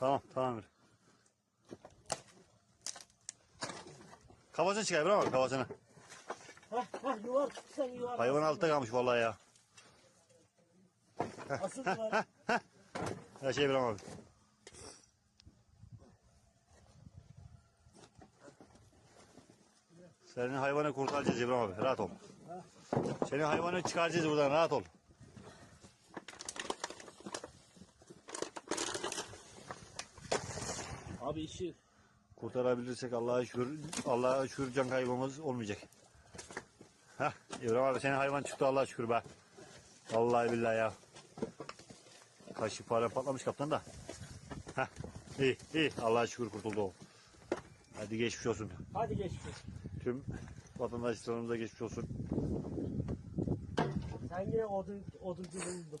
Tamam tamam. Emir. Kafasını çıkar bırak kafasını. Hah hah yuvar sen yuvar. Hayvan altta kalmış vallahi ya. Asıl var. Her şey bırak abi. Senin hayvanı kurtaracağız İbrahim abi. Rahat ol. Senin hayvanı çıkaracağız buradan. Rahat ol. Abi işi Kurtarabilirsek Allah'a şükür, Allah'a şükür can kaybımız olmayacak. Heh, İbrahim abi senin hayvan çıktı Allah'a şükür be. Vallahi billahi ya. Kaşı fare patlamış kaptan da. Heh, iyi iyi Allah'a şükür kurtuldu o. Hadi geçmiş olsun. hadi geç. geç. Tüm vatandaşlarımıza geçmiş olsun. Sen yine odun oduncu buldun.